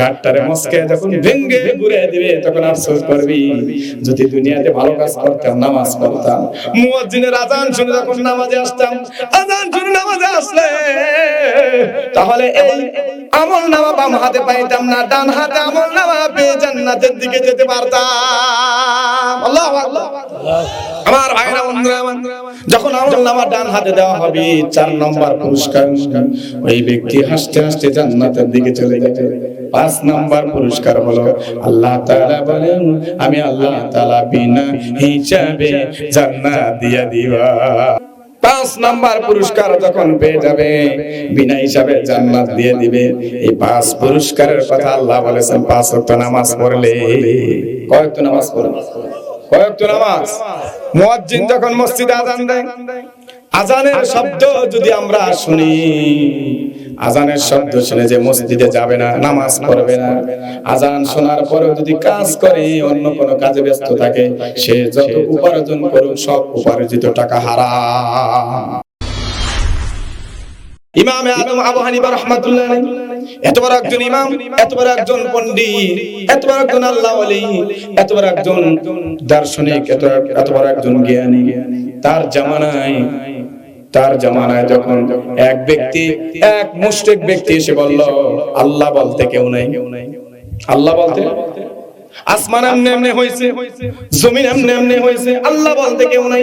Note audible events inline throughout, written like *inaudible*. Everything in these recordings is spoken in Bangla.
ঘাটটারে মস্কে যখন ভেঙ্গে ঘুরে দিবে, তখন আফসোস করবি। যদি দুনিয়াতে ভালো কাজ করতাম, নামাজ পড়তাম। মুয়াজ্জিনের আজান শুনে যখন নামাজে আসতাম আজান শুনে নামাজে আসলে, তাহলে এই আমল নামা বাম হাতে পাইতাম না, ডান হাতে আমল নামা পেয়ে জান্নাতের দিকে যেতে পারতাম। আল্লাহু আকবার। আমার ভাইরা, বন্ধুরা, যখন আমল নামা ডান হাতে দেওয়া হবে, চার নম্বর পুরস্কার। ওই ব্যক্তি হাসতে হাসতে জান্নাতের দিকে চলে যাবে। পাঁচ নাম্বার পুরস্কার হলো আল্লাহ তাআলা বলেন, আমি আল্লাহ তাআলা বিনা হিসাবে জান্নাত দিয়া দিবা। পাঁচ নাম্বার পুরস্কার যখন পেয়ে যাবে, বিনা হিসাবে জান্নাত দিয়ে দিবে। এই পাঁচ পুরস্কারের কথা আল্লাহ বলেছেন, পাঁচ ওয়াক্ত নামাজ পড়লে। কয়েকটা নামাজ পড়লে কয়েকটা নামাজ? মুয়াজ্জিন যখন মসজিদে আজান দেয় আজানের শব্দ যদি আমরা শুনি আজানের শব্দ শুনে যে মসজিদে যাবে না, নামাজ পড়বে না। আজান শোনার পরেও যদি কাজ করে, অন্য কোনো কাজে ব্যস্ত থাকে, সে যত উপার্জন করুক, সব উপার্জিত টাকা হারাম। ইমামে আদম আবু হানিফা রাহমাতুল্লাহ এত বড় একজন ইমাম, এত বড় একজন পণ্ডিত, এত বড় একজন আল্লাহ ওলি এত বড় একজন দার্শনিক, এত বড় একজন জ্ঞানী। তার জামানায় তার জামানায় যখন এক ব্যক্তি, এক মুশরিক ব্যক্তি এসে বলল, আল্লাহ বলতে কেউ নাই। আল্লাহ বলতে? আসমান এমনি এমনি হয়েছে, জমিন এমনি এমনি হয়েছে, আল্লাহ বলতে কেউ নাই।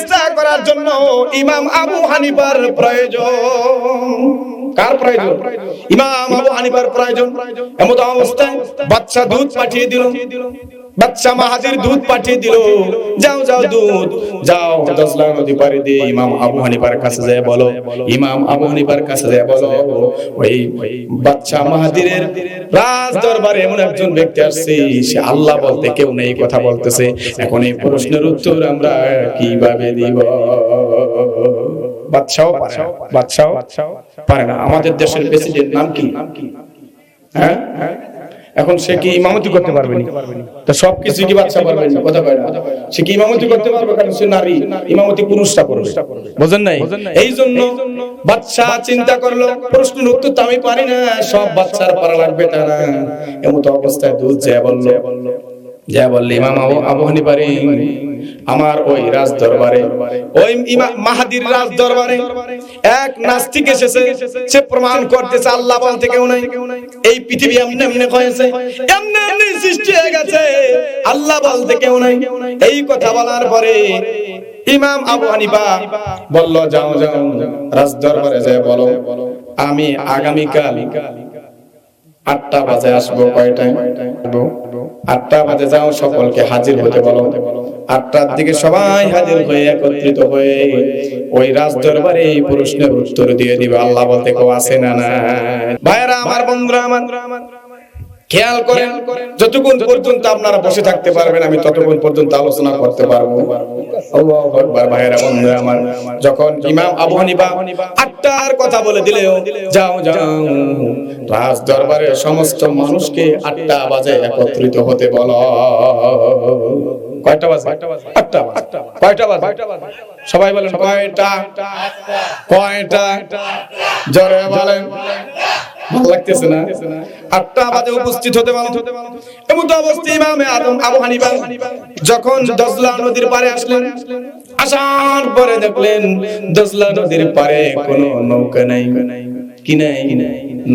করার জন্য ইমাম আবু হানিফার প্রয়োজন। কার প্রয়োজন? ইমাম আবু হানিফার প্রয়োজন। এমন অবস্থায় বাচ্চা দুধ পাঠিয়ে দিল। বাচ্চা মাহাজির দুধ পাঠিয়ে দিল। যাও যাও দুধ। যাও, দশলা নদী পারে দিয়ে ইমাম আবু হানিফার কাছে যায় বলো। ইমাম আবু হানিফার কাছে যায় বলো, ওই বাচ্চা মাহাদিরের রাজ দরবারে এমন একজন ব্যক্তি আসছে, সে আল্লাহ বলতে কেউ নেই কথা বলতেছে। এখন এই প্রশ্নের উত্তর আমরা কীভাবে দিব? বাচ্চাও পারে বাচ্চাও পারে না। আমাদের দেশের প্রেসিডেন্ট নাম কি? হ্যাঁ? এখন সে কি ইমামতি করতে পারবে না? তো সবকিছু কি বাচ্চা পারবে না। কথা কয় না। সে কি ইমামতি করতে পারবে? কারণ সে নারী। ইমামতি পুরুষটা করবে। বুঝেন নাই? এই জন্য বাচ্চা চিন্তা করল প্রশ্নের উত্তর তো আমি পারি না। সব বাচ্চার পারা লাগবে তারা। না এমন অবস্থায় দুধ যায় বলল। যা ইমাম আবু আমার ওই রাজ দরবারে ওই ইমাম মাহাদির রাজ দরবারে এক নাস্তিক এসেছে, সে প্রমাণ করতেছে আল্লাহ বলতে কেউ নাই, এই পৃথিবী এমনি এমনি এমনি এমনি সৃষ্টি হয়ে গেছে, আল্লাহ বলতে কেউ নাই, এই কথা বলার পরে ইমাম আবু হানিফা বলল, যাও যাও রাজ দরবারে যায় বলো, আমি আগামীকাল আটটা বাজে আসব, কয়টায়? আটটা বাজে যাও, সকলকে হাজির হতে বলো। আটটার দিকে সবাই হাজির হয়ে একত্রিত হয়ে ওই রাজ দরবারে এই প্রশ্নের উত্তর দিয়ে দিবে। আল্লাহ বলতে কেউ আসে না না। ভাইরা আমার বন্ধুরা, আমার খেয়াল করেন যতক্ষণ পর্যন্ত আপনারা বসে থাকতে পারবেন আমি ততক্ষণ পর্যন্ত আলোচনা করতে পারব। আল্লাহু আকবার আমার যখন ইমাম আবু হানিফা আটটার কথা বলে দিলেও যাও যাও। রাজ দরবারের সমস্ত মানুষকে আটটা বাজে একত্রিত হতে বলো। কয়টা বাজে? আটটা কয়টা বাজে? সবাই বলেন কয়টা? কয়টা? জোরে বলেন। লাগতেছে না। আটটা বাজে উপস্থিত হতে পারো এমন তো ইমামে আদম, আবু হানিফা, যখন দজলা নদীর পারে আসলেন, আসার পরে দেখলেন দজলা নদীর পারে কোনো নৌকা নাই। কি নাই?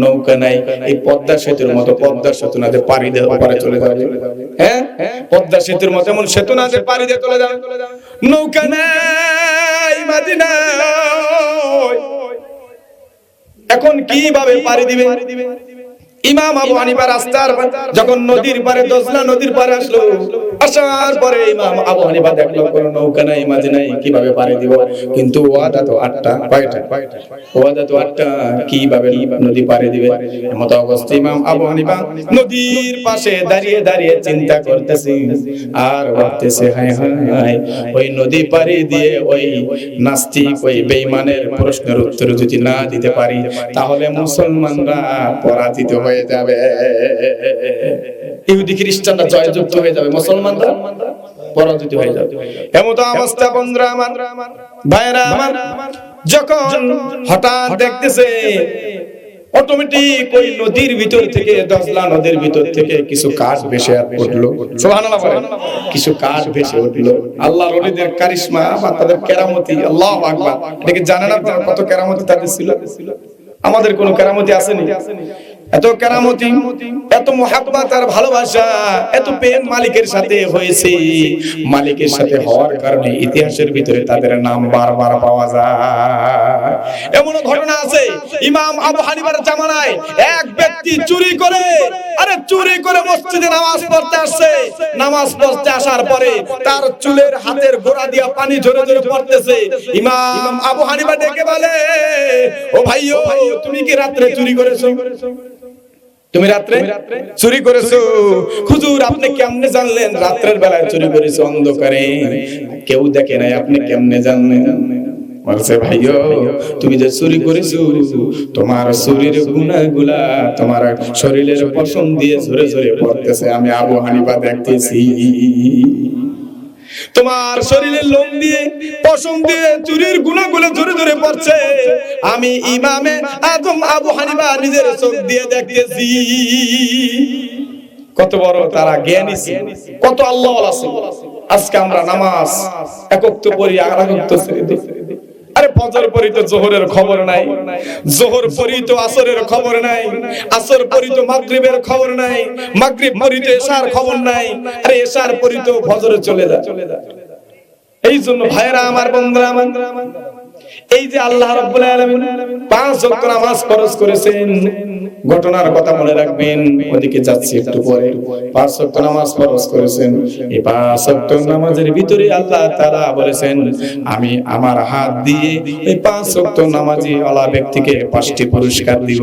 নৌকা নাই। এই পদ্মা সেতুর মতো, পদ্মা সেতু না যে পাড়ি পারে চলে যাবে। হ্যাঁ? পদ্মা সেতুর মতো এমন সেতু না পাড়ি দিয়ে চলে যাবে। নৌকা নাই মদিনায় এখন কীভাবে পাড়ি দিবে? ইমাম আবু হানিফা রাস্তার যখন নদীর পারে দোসলা নদীর পারে আসলো আসার পরে ইমাম আবু হানিফা দেখল, কোনো নৌকা নাই, মাঝে নাই, কীভাবে পাড়ি দিব? কিন্তু ওয়াদা তো আটটা, কয়টা? ওয়াদা তো আটটা, কীভাবে নদী পাড়ি দিবে? এমত অবস্থা ইমাম আবু হানিফা নদীর পাশে দাঁড়িয়ে দাঁড়িয়ে চিন্তা করতেছে, আর ভাবতেছে, হায় হায় ওই নদী পাড়ি দিয়ে ওই নাস্তিক, ওই বেঈমানের প্রশ্নের উত্তর যদি না দিতে পারি, তাহলে মুসলমানরা পরাজিত হয়ে যাবে। ইহুদি খ্রিস্টানরা জয়যুক্ত হয়ে যাবে, মুসলমানরা পরাজিত হয়ে যাবে। এমত অবস্থা বন্ধুরা আমার। ভাইরা আমার, যখন হঠাৎ দেখতেছে অটোমেটিক ওই নদীর ভিতর থেকে নদীর ভিতর থেকে কিছু কাঠ ভেসে উঠল। কিছু কাঠ ভেসে উঠল। কারিশমা বা তাদের কেরামতি আকবার। কত কেরামতি তাদের ছিল? আমাদের কোনো কেরামতি আসেনি? এত কেরামতি, এত মোহাব্বত আর ভালোবাসা, এত প্রেম মালিকের সাথে হয়েছে। মালিকের সাথে হওয়ার কারণে ইতিহাসের ভিতরে তাদের নাম বারবার পাওয়া যায়। এমন ঘটনা আছে, ইমাম আবু হানিফার জামানায় এক ব্যক্তি চুরি করে, আরে চুরি করে মসজিদে নামাজ পড়তে আসছে। নামাজ পড়তে আসার পরে তার চুলের হাতের গোড়া দিয়া পানি ঝরে ঝরে পড়তেছে। ইমাম আবু হানিফা ডেকে বলে, ও ভাইও তুমি কি রাত্রে চুরি করেছ? তুমি রাত্রে চুরি করেছ। হুজুর, আপনি কেমনে জানলেন? রাত্রের বেলায় চুরি করেছ অন্ধকারে। কেউ দেখে নাই, আপনি কেমনে জানলেন? তুমি যে চুরি করেছ, তোমার শরীরের গুণাগুলা তোমার শরীরের পশম দিয়ে ঝরে ঝরে পড়তেছে। আমি আবু দেখতেছি। তোমার শরীরের লোম দিয়ে, পশম দিয়ে চুরির গুণাগুলো ধরে ধরে পড়ছে। আমি ইমামে আদম আবু হানিফা নিজের চোখ দিয়ে দেখতেছি। কত বড় তারা জ্ঞানী কত আল্লাহ আজকে আমরা নামাজ একত্র পড়ি আর একত্র ফজর পরিত তো জোহরের খবর নাই। জোহর পরিত তো আসরের খবর নাই। আসর পরিত তো মাগরিবের খবর নাই। মাগরিব পরিত তো এশার খবর নাই। আরে এশার পরিত তো ফজরে চলে যায় এই জন্য ভাইরা আমার বন্ধুরা আমার এই যে আল্লাহ পাঁচ করেছেন, ঘটনার কথা মনে রাখবেন, ওদিকে যাচ্ছি একটু পরে। পাঁচ করেছেন, এই পাঁচ নামাজের ভিতরে আল্লাহ বলেছেন, আমি আমার হাত দিয়ে এই পাঁচ ওয়াক্ত নামাজি ওয়ালা ব্যক্তিকে পাঁচটি পুরস্কার দিব।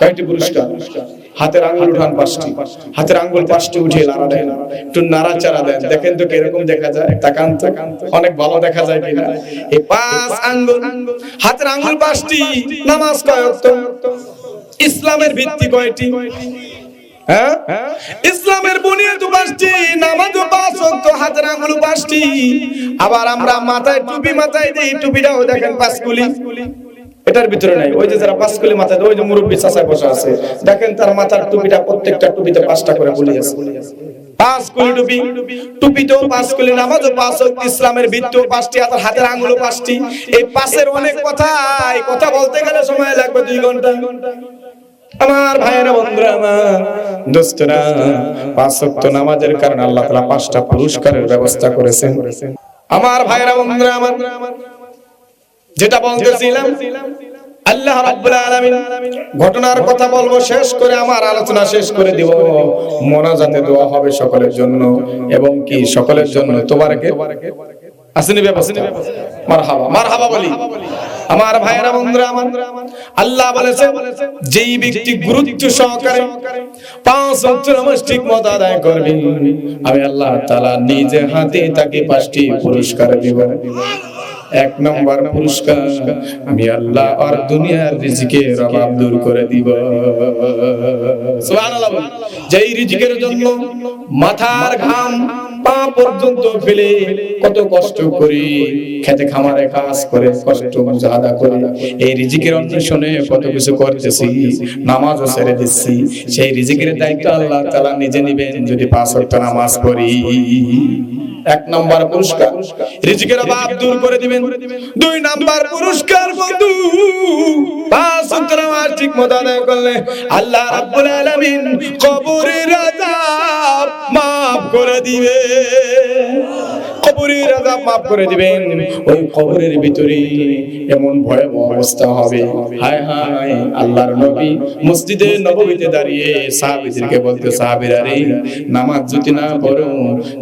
কয়টি পুরস্কার? হাতের আঙ্গুল উঠান পাঁচটি। হাতের আঙ্গুল পাঁচটি উঠিয়ে নাড়া দেন। একটু নাড়াচাড়া দেন। দেখেন তো কীরকম দেখা যায়। তাকান তো। অনেক ভালো দেখা যায় কিনা। এই পাঁচ আঙ্গুল হাতের আঙ্গুল পাঁচটি। নামাজ কয় ওয়াক্ত? ইসলামের ভিত্তি কয়টি? হ্যাঁ? ইসলামের বুনিয়াদ পাঁচটি নামাজও পাঁচ ওয়াক্ত হাতের আঙ্গুল পাঁচটি। আবার আমরা মাথায় টুপি মাথায় দেই টুপিটাও দেখেন পাঁচগুলি। এটার ভিতরে নাই। ওই যে যারা পাঁচকুলি মাথায় ওই যে মুরব্বী চাচায় বসে আছে। দেখেন তার মাথার টুপিটা প্রত্যেকটা টুপিতে পাঁচটা করে বলি আছে। পাঁচ কুলি পাঁচ কুলি পাঁচ আমার পাঁচ নামাজের কারণে আল্লাহ পাঁচটা পুরস্কারের ব্যবস্থা করেছেন। আমার ভাইয়েরা বন্ধুরা, আমার যেটা বলতেছিলাম আল্লাহ রাব্বুল আলামিন ঘটনার কথা বলব, শেষ করে আমার আলোচনা শেষ করে দিব। মোনাজাতে দোয়া হবে সকলের জন্য এবং কি সকলের জন্য? তোবারকে আসেনি ব্যবস্থা? মারহাবা মারহাবা বলি। আমার ভাইয়েরা, বন্ধুরা আমার আল্লাহ বলেছেন, যেই ব্যক্তি গুরুত্ব সহকারে পাঁচ ওয়াক্ত নামাজ ঠিক মতো আদায় করবে, আমি আল্লাহ তাআলা নিজে হাতে তাকে পাঁচটি পুরস্কার দিব। এক নম্বর পুরস্কার আমি আল্লাহ আর দুনিয়ার রিজিকের অভাব দূর করে দিব। সুবহানাল্লাহ যেই রিজিকের জন্য মাথার ঘাম পা পর্যন্ত ফেলে কত কষ্ট করি খেতে খামারে কাজ করে, কষ্ট মুজাহাদা করে, এই রিজিকের অন্বেষণে কত কিছু করতেছি, নামাজও ছেড়ে দিচ্ছি। সেই রিজিকের দায়িত্ব আল্লাহ তাআলা নিজে নেবেন যদি পাঁচ ওয়াক্ত নামাজ পড়ি। এক নাম্বার পুরস্কার। রিজিকের অভাব দূর করে দিবেন। দুই নাম্বার পুরস্কার, বন্ধু। পাঁচ ওয়াক্ত নামাজ ঠিক মতো আদায় করলে আল্লাহ রাব্বুল আলামিন কবরের আযাব মাফ করে দিবে কবরের করে দিবেন। ওই কবরের ভিতরে এমন ভয়াবহ অবস্থা হবে। হায় হায়, আল্লাহর নবী মসজিদে নববীতে দাঁড়িয়ে সাহাবীদেরকে বলতে, সাহাবীরা রে, নামাজ যদি না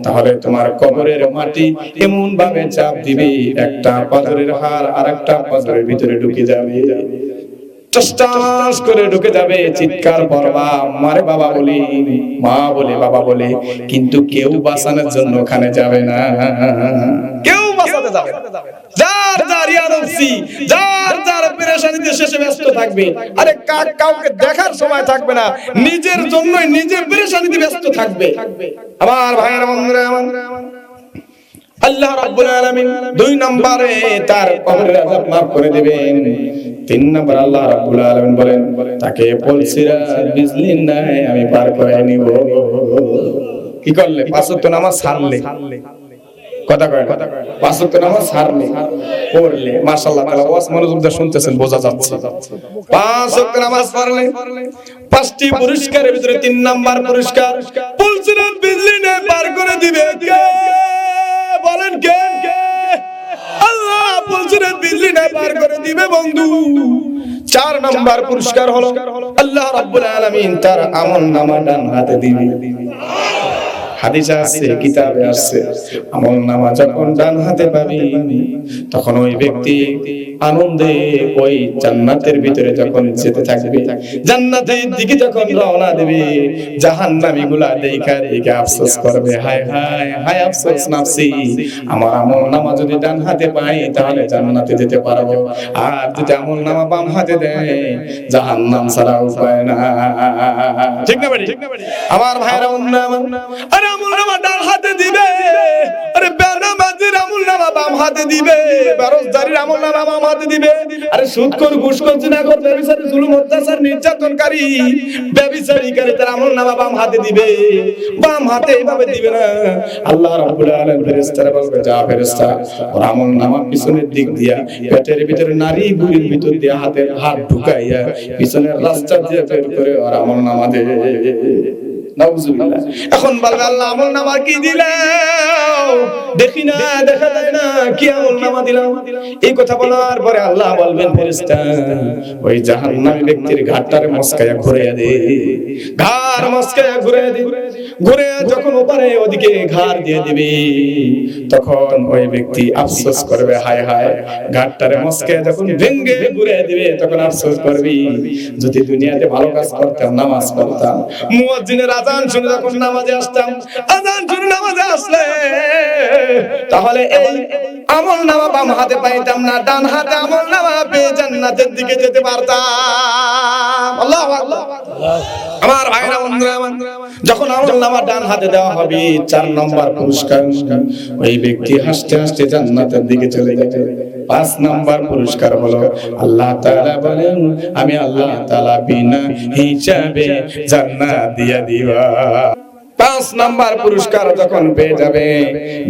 তাহলে তোমার কবরের মাটি এমন ভাবে চাপ দিবে, একটা পাথরের হার আর একটা পাথরের ভিতরে ঢুকে যাবে। টসটাস করে ঢুকে যাবে, চিৎকার করবা, মারে বাবা বলি, মা বলে, বাবা বলে, কিন্তু কেউ বাঁচানোর জন্য ওখানে যাবে না। কেউ বাঁচাতে যাবে আল্লাহ রাব্বুল দুই নম্বরে তার কবরের আযাব maaf করে দিবেন। তিন নম্বর আল্লাহ রাব্বুল আলামিন বলেন, তাকে বিজলি নাই আমি পার করে নিব। কি করলে? পাঁচ ওয়াক্ত নামাজ কথা কয় পাঁচ ওয়াক্ত নামাজ পড়লে, মাশাআল্লাহ তাআলা শুনতেছেন, বোঝা যাচ্ছে। পাঁচ ওয়াক্ত নামাজ পড়লে, পাঁচটি পুরস্কারের ভিতরে তিন নাম্বার পুরস্কার পলসিরা বিজলি নাই পার করে দিবে কে? বলেন কে? আল্লাহ বলছেন বিজলি না পার করে দিবে বন্ধু। চার নাম্বার পুরস্কার হলো আল্লাহ রাব্বুল আলামিন তার আমল নামা ডান হাতে দিবে। হাদিসে আছে কিতাবে আছে। আমল নামা যখন ডান হাতে পাবি তখন ওই ব্যক্তি আনন্দে ওই জান্নাতের ভিতরে যখন যেতে থাকবে জান্নাতের দিকে যখন রওনা দেবে জাহান্নামী গুলা দেখা দেখে আফসোস করবে হায় হায় হায় আফসোস নাফসি। আমার আমল নামা যদি ডান হাতে পাই তাহলে জান্নাতে যেতে পারব। আর যদি আমল নামা বাম হাতে দেয় জাহান্নাম ছাড়া উপায় না ঠিক না বাড়ি? আমার ভাইরা অন্য আরে আমল নামা ডান দিক দিয়া, পেটের ভিতরে নারী বুড়ির ভিতর দিয়ে হাতের হাত ঢুকাইয়া, পিছনের রাস্তা দিয়ে বের করে ওর আমল নামা দে। এখন বলবে, আল্লাহ, আমল নামা কি দেখি না, দেখা যায় না, কি আমল নামা দিলাম? এই কথা বলার পরে আল্লাহ বলবেন, ফেরেশতা, ওই জাহান্নামী ব্যক্তির ঘাটটারে মস্কায়া ঘুরাইয়া দে। ঘাড় মস্কায়া ঘুরাইয়া দে। ঘুরে যখন ওপারে ওদিকে ঘাড় দিয়ে দিবি, তখন ওই ব্যক্তি আফসোস করবে, হায় হায়। ঘাটটারে মস্কায়া যখন ভেঙ্গে ঘুরে দিবে, তখন আফসোস করবি, যদি দুনিয়াতে ভালো কাজ করতাম, নামাজ পড়তাম। মুয়াজ্জিনের আজান শুনে যখন নামাজে আসতাম আজান শুনে নামাজে আসলে, তাহলে এই আমল নামা বাম হাতে পাইতাম না, ডান হাতে আমল নামা পেয়ে জান্নাতের দিকে যেতে পারতাম। আল্লাহু আমার ভাইরা, বন্ধুরা, যখন আমল নামা ডান হাতে দেওয়া হবে। চার নম্বর পুরস্কার। ওই ব্যক্তি হাসতে হাসতে জান্নাতের দিকে চলে যাবে পাঁচ নাম্বার পুরস্কার হলো আল্লাহ তাআলা বলেন, আমি আল্লাহ তাআলা বিনা হিসাবে জান্নাত দিয়া দিবা। পাঁচ নাম্বার পুরস্কার যখন পেয়ে যাবে,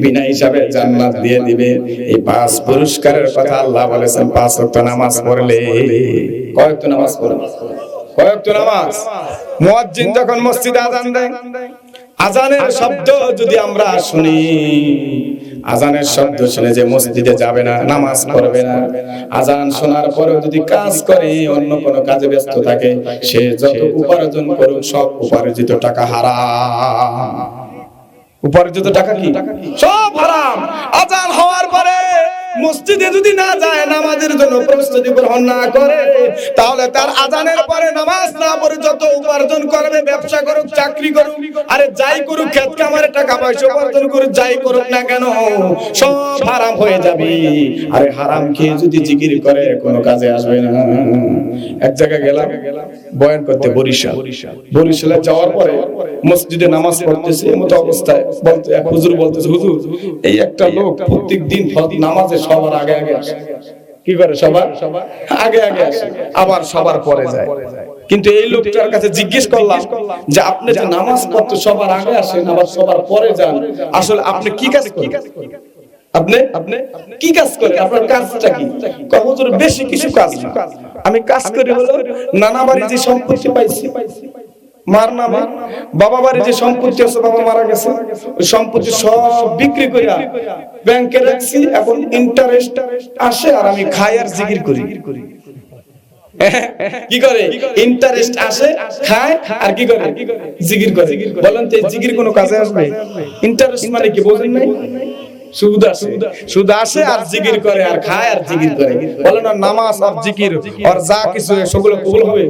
বিনা হিসাবে জান্নাত দিয়ে দিবে। এই পাঁচ পুরস্কারের কথা আল্লাহ বলেছেন, পাঁচ ওয়াক্ত নামাজ পড়লে। কয়েক নামাজ পড়লে কয়েক নামাজ। মুয়াজ্জিন যখন মসজিদে আজান দেয়, আজানের শব্দ যদি আমরা শুনি, আজানের শব্দ শুনে যে মসজিদে যাবে না, নামাজ পড়বে না। আজান শোনার পরেও যদি কাজ করে, অন্য কোনো কাজে ব্যস্ত থাকে, সে যত উপার্জন করুক, সব উপার্জিত টাকা হারাম। উপার্জিত টাকা কি? সব হারাম। আজান পরে মসজিদে যদি না যায়, নামাজের জন্য প্রস্তুতি গ্রহণ না করে, তাহলে তার আজানের পরে নামাজ না পড়ে যত উপার্জন করবে, ব্যবসা করুক, চাকরি করুক, আরে যাই করুক ক্ষেত কামারে টাকা পয়সা উপার্জন করুক, যাই করুক না কেন, সব হারাম হয়ে যাবে। আরে হারাম খেয়ে যদি জিকির করে, কোনো কাজে আসবে না। এক জায়গায় গেলাম, বয়ান করতে বরিশাল। বরিশালে যাওয়ার পরে মসজিদে নামাজ পড়তেছে এমতো অবস্থায় বলতে এক হুজুর বলতেছে হুজুর এই একটা লোক প্রত্যেক দিন নামাজে সবার আগে আগে আসে। কি করে সবার? আগে আগে আসে আবার সবার পরে যায়। কিন্তু এই লোকটার কাছে জিজ্ঞেস করলাম যে আপনি যে নামাজ পড়তে সবার আগে আসেন আবার সবার পরে যান আসলে আপনি কি কাজ করেন? আপনি? আপনি? কি কাজ করেন? আপনার কাজটা কি? হুজুর বেশি কিছু কাজ না। আমি কাজ করি হলো নানা বাড়ি যে সম্পত্তি পাইছি পাইছি বাবা যে সম্পত্তি আছে, বাবা মারা গেছে। সম্পত্তি সব বিক্রি করে ব্যাংকে এখন ইন্টারেস্ট আসে আর আমি আর করি। *laughs* ইন্টারেস্ট আসে, খায় বলেন কোনো কাজে আসবে? ইন্টারেস্ট মানে কি বোঝেন নাই? আসে। আর জিকির করে, আর খায় আর করে। বলেন নামাজ আর জিকির, আর যা কিছু সেগুলো কবুল হবে?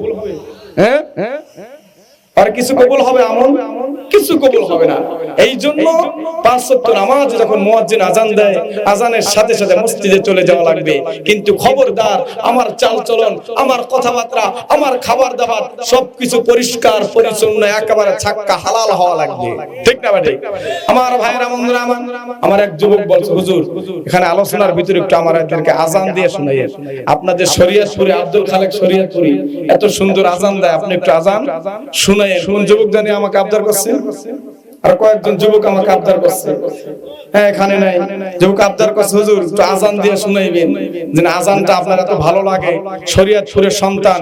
হ্যাঁ? আর কিছু কবুল হবে আমল? কিছু কবুল হবে না। এই জন্য পাঁচ সপ্তাহ নামাজ যখন মুয়াজ্জিন আজান দেয় আজানের সাথে সাথে মসজিদে চলে যাওয়া লাগবে। কিন্তু খবরদার আমার চাল চলন আমার কথাবার্তা আমার খাবার দাবার সবকিছু পরিষ্কার পরিচ্ছন্ন একেবারে ছাক্কা হালাল হওয়া লাগবে। ঠিক না ঠিক আমার ভাইয়েরা বন্ধুরা আমার আমার এক যুবক বলছে হুজুর এখানে আলোচনার ভিতরে একটু আমার এদেরকে আজান দিয়ে শোনাইয়েন আপনাদের শরীয়তপুরে আব্দুল খালেক শরীয়তপুরি এত সুন্দর আজান দেয় আপনি একটু আজান শুনাইয়েন। কোন যুবক জানি আমাকে আবদার করছে? আর কয়েকজন যুবক আমাকে আবদার করছে। হ্যাঁ এখানে নাই। যুবক আবদার করছে, হুজুর, একটু আজান দিয়ে শুনাইবেন। আজানটা আপনার এত ভালো লাগে। শরীয়তপুরের সন্তান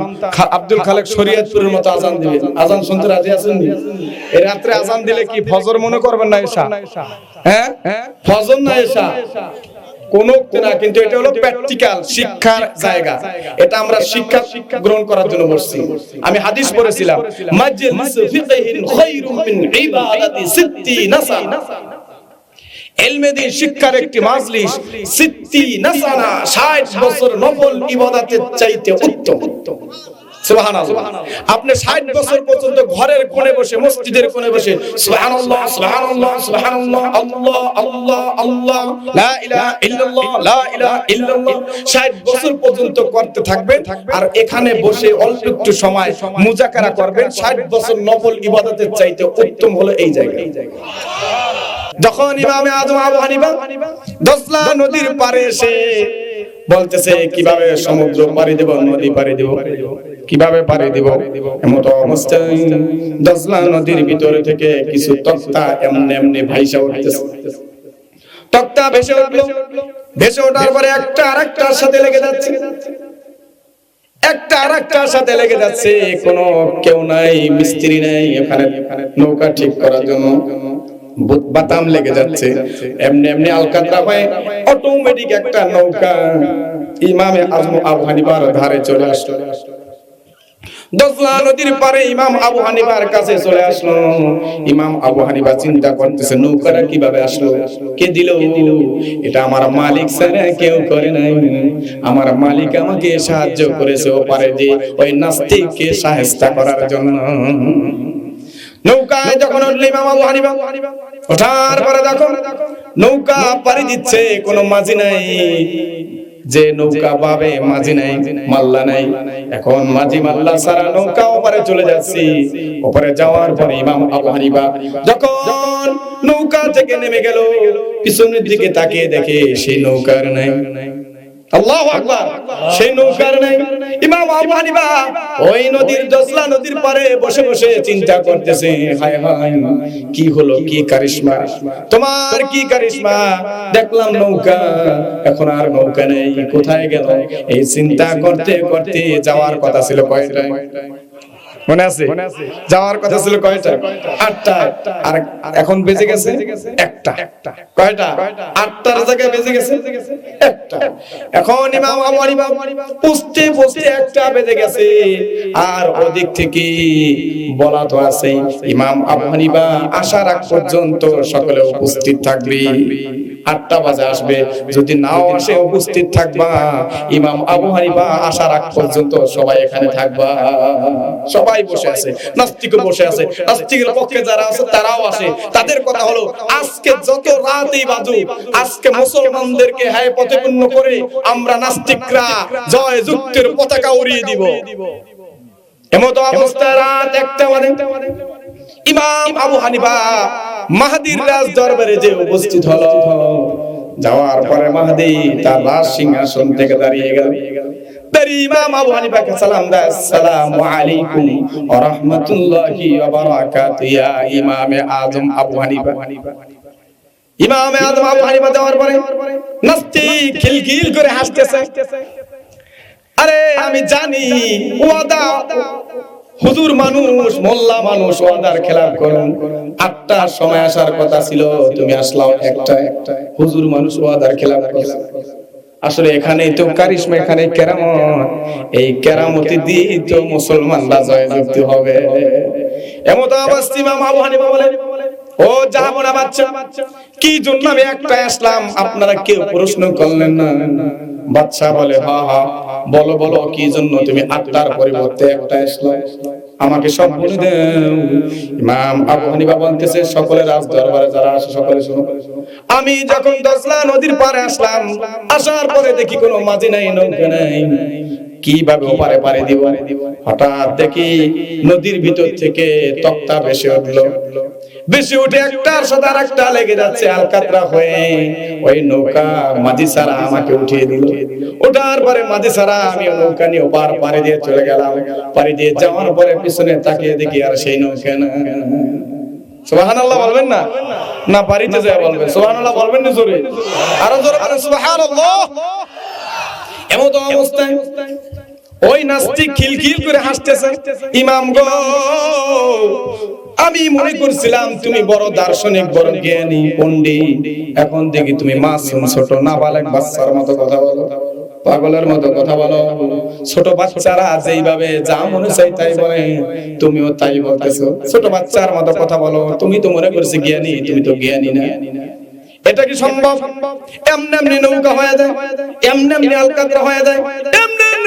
আব্দুল খালেক শরীয়তপুরের মতো আজান দিবেন আজান শুনতে রাজি আছেন এই রাত্রে আজান দিলে কি ফজর মনে করবেন না এসা? হ্যাঁ? ফজর না এসা? কোন না, কিন্তু এটা হলো প্র্যাকটিক্যাল শিক্ষার জায়গা। এটা আমরা শিক্ষা গ্রহণ করার জন্য বসছি। আমি হাদিস পড়েছিলাম মাজলিস ফিকহিন খায়রুম মিন ইবাদাতি সিত্তি নাসানা। এলমে দিন শিক্ষার একটি মাজলিস, সিত্তি নাসানা 60 বছর নফল ইবাদতের চাইতে উত্তম। আপনি 60 বছর পর্যন্ত ঘরের কোণে বসে, মসজিদের কোণে বসে, সুবহানাল্লাহ সুবহানাল্লাহ সুবহানাল্লাহ, আল্লাহ আল্লাহ আল্লাহ, লা ইলাহা ইল্লাল্লাহ, লা ইলাহা ইল্লাল্লাহ। 60 বছর পর্যন্ত করতে আর এখানে বসে অল্প একটু সময় মুজাকারা করবেন। 60 বছর নফল ইবাদতের চাইতে উত্তম হলো এই জায়গা। যখন ইমামে নদীর পারে এসে বলতেছে, কীভাবে সমুদ্র পাড়ি দেব, নদী পাড়ি দেব? কীভাবে পাড়ি দেব? এমত অবস্থায় দশলা নদীর ভিতরে থেকে কিছু তক্তা এমনি এমনি ভাইসা উঠতেছে। তক্তা ভেসে উঠল। ভেসে ওঠার পরে একটা আরেকটার সাথে লেগে যাচ্ছে। একটা আরেকটার সাথে লেগে যাচ্ছে। কোনো কেউ নাই, মিস্ত্রি নাই, এখানে নৌকা ঠিক করার জন্য বুত- বাতাম লেগে যাচ্ছে। এমনি এমনি আলকাতরা হয়ে অটোমেটিক একটা নৌকা ইমামে আজম আবু ধারে চলে আসলো। নদীর পারে ইমাম আবু কাছে চলে আসলো। ইমাম আবু চিন্তা করতেছে, নৌকাটা কীভাবে আসলো? কে দিল? এটা আমার মালিক কেউ করে নাই। আমার মালিক আমাকে সাহায্য করেছে ও পারে যে ওই নাস্তিককে সাহেস্তা করার জন্য। নৌকায় যখন উঠলে ইমাম আবু ওঠার পরে দেখো নৌকা পাড়ি দিচ্ছে, কোনো মাঝি নাই। যে নৌকা পাবে মাঝি নাই, মাল্লা নাই। এখন মাঝি মাল্লা সারা নৌকা ওপারে চলে যাচ্ছি। ওপারে যাওয়ার পরে ইমাম আবু হানিফা যখন নৌকা থেকে নেমে গেল, পিছনের দিকে তাকিয়ে দেখে সেই নৌকার নাই। দেখলাম নৌকা এখন আর নৌকা নেই। কোথায় গেল? এই চিন্তা করতে করতে যাওয়ার কথা ছিল যাওয়ার কথা ছিল কয়টা আটটা আর এখন বেজে গেছে একটা। কয়টা? আটটার জায়গায় বেজে গেছে এখন ইমাম আবু হানিফা পুষতে পুষতে একটা বেজে গেছে। আর ওদিক থেকে বলা তো আছে, ইমাম আবু হানিফা আসার আগ পর্যন্ত সকলে উপস্থিত থাকবে। আটটা বাজে আসবে। যদি নাও আসে, উপস্থিত থাকবা। ইমাম আবু হানিফা আসার আগ পর্যন্ত সবাই এখানে থাকবা। সবাই বসে আছে নাস্তিকও বসে আছে। নাস্তিকের পক্ষে যারা আছে, তারাও আসে। তাদের কথা হলো, আজকে যত রাতই বাজু আজকে মুসলমানদেরকে হ্যায় প্রতিপন্ন করে আমরা নাস্তিকরা জয় যুক্তির পতাকা উড়িয়ে দিব। এমতো অবস্থা রাত একটা বাজে। ইমাম আবু হানিফা মাহাদির রাজ দরবারে যে উপস্থিত হলো, যাওয়ার পরে মাহাদি তার রাজ সিংহাসন থেকে দাঁড়িয়ে গেল। ইমাম আবু আরে, আমি জানি হুজুর মানুষ, মোল্লা মানুষ ওয়াদার খেলাপ করুন। আটটার সময় আসার কথা ছিল, তুমি আসলাম একটা হুজুর মানুষ ওয়াদার খেলাপ করছে। আসলে এখানে তো কারিশমা এখানে কেরামত। এই কেরামতি দিয়ে তো মুসলমানরা জয়যুক্ত হবে। এমত অবস্থা ইমাম আবু হানিফা বলে ও জাহাবনা বাচ্চা, কি জন্য আমি একটা আসলাম? আপনারা কেউ প্রশ্ন করলেন না। বাচ্চা বলে, হা হা, বলো বলো, কি জন্য তুমি আটটার পরিবর্তে একটা আসলাম আমাকে সব বলে দেও। ইমাম আবু হানিফা বলতেছে সকলে রাজ দরবারে যারা আসে, সকলে শুনো। আমি যখন দশলা নদীর পারে আসলাম, আসার পরে দেখি কোনো মাঝি নাই, নৌকা নাই। কীভাবে ওপারে পারে দিব? হঠাৎ দেখি নদীর ভিতর থেকে তক্তা ভেসে উঠল। বেশি উঠে একটার সাথে আর একটা লেগে যাচ্ছে আলকাতরা হয়ে ওই নৌকা মাঝি সারা আমাকে উঠিয়ে দিল। ওঠার পরে মাঝি সারা আমি নৌকা নিয়ে ওপার পারে দিয়ে চলে গেলাম। পারে দিয়ে যাওয়ার পরে পিছনে তাকিয়ে দেখি আর সেই নৌকা না। সুবহানাল্লাহ বলবেন না? না বাড়িতে যায় বলবেন। সুবহানাল্লাহ বলবেন না জোরে? আরও জোরে বলেন সুবহানাল্লাহ। এমন তো অবস্থায় ওই নাস্তিক খিলখিল করে হাসতেছে ইমাম গো। আমি মনে করছিলাম তুমি বড় দার্শনিক, বড় জ্ঞানী, পণ্ডিত। এখন দেখি তুমি মাসুম, ছোট নাবালেক বাচ্চার মতো কথা বলো। পাগলের মতো কথা বলো। ছোট বাচ্চারা যেইভাবে যা মনে চাই তাই বলে। তুমিও তাই বলতেছো। ছোট বাচ্চার মতো কথা বলো। তুমি তো মনে করছ জ্ঞানী, তুমি তো জ্ঞানী না। এটা কি সম্ভব? এমনি এমনি নৌকা হয়ে যায়, এমনি এমনি আলকাতরা হয়ে যায়, এমনি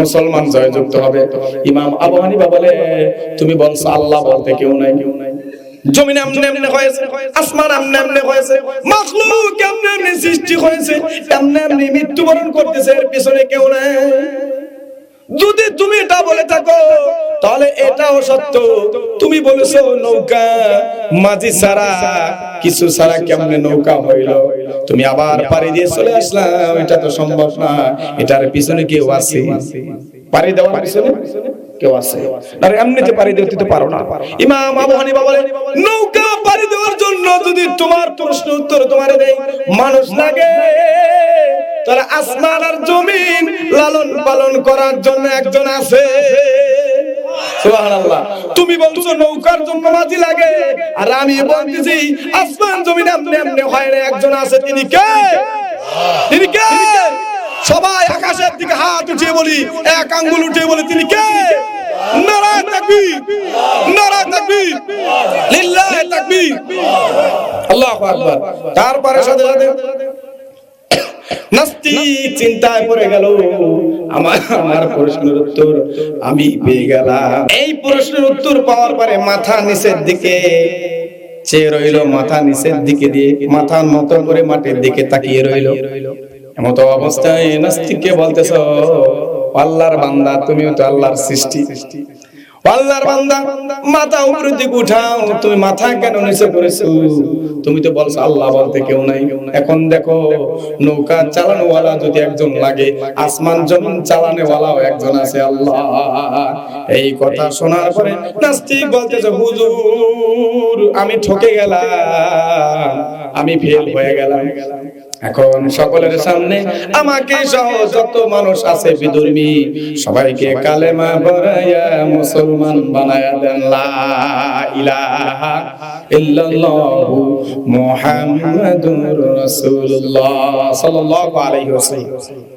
মুসলমান জয়যুক্ত হবে। ইমাম আবু হানিফা বলে, তুমি বলছো আল্লাহ বলতে কেউ নাই। কেউ নাই জমিন এমনি আসমান সৃষ্টি হয়েছে, এমনি এমনি মৃত্যুবরণ করতেছে, এর পিছনে কেউ নাই। যদি তুমি এটা বলে থাকো, তাহলে এটাও সত্য। তুমি বলেছ নৌকা, মাঝি ছাড়া কিছু ছাড়া কেমনে নৌকা হইল? তুমি আবার পাড়ি দিয়ে চলে আসলাম এটা তো সম্ভব না। এটার পিছনে কেউ আছে? পাড়ি দেওয়ার পিছনে কেউ আছে? আর এমনিতে পাড়ি দিতে তো পারো না। ইমাম আবু হানিফা বলে, নৌকা পাড়ি দেওয়ার জন্য যদি তোমার প্রশ্ন উত্তর তোমার মানুষ লাগে তাহলে আসমান আর জমিন লালন পালন করার জন্য একজন আছে। তুমি বলছো নৌকার জন্য মাঝি লাগে, আর আমি বলতেছি আসমান, জমিন এমনি এমনি হয় না, একজন আছে, তিনি কে? তিনি কে? সবাই আকাশের দিকে হাত উঠিয়ে বলি, এক আঙ্গুল উঠিয়ে বলি, তিনি কে? তারপরে সাথে সাথে? নাস্তিক চিন্তায় পড়ে গেল। আমার আমার প্রশ্নের উত্তর আমি পেয়ে গেলাম। এই প্রশ্নের উত্তর পাওয়ার পরে মাথা নিচের দিকে চেয়ে রইল, মাথা নিচের দিকে দিয়ে, মাথার মতো করে মাটির দিকে তাকিয়ে রইল। এমত অবস্থায় নাস্তিককে বলতেছ, আল্লাহর বান্দা, তুমিও তো আল্লাহর সৃষ্টি। আল্লাহর বান্দা, মাথা উপরের দিকে উঠাও, তুমি মাথা কেন নিচে করেছ? তুমি তো বলছো, আল্লাহ বলতে কেউ নাই। এখন দেখো, নৌকা চালানো ওয়ালা যদি একজন লাগে, আসমান জমিন চালানো ওয়ালাও একজন আছে, আল্লাহ। এই কথা শোনার পরে নাস্তিক বলতেছে, হুজুর, আমি ঠকে গেলাম, আমি ফেল হয়ে গেলাম। এখন সকলের সামনে আমাকে সহ যত মানুষ আছে বিধর্মী, সবাইকে কালেমা বরাইয়া মুসলমান বানায়া দেন। লা ইলাহা ইল্লাল্লাহু মুহাম্মাদুর রাসূলুল্লাহ সাল্লাল্লাহু আলাইহি ওয়াসাল্লাম।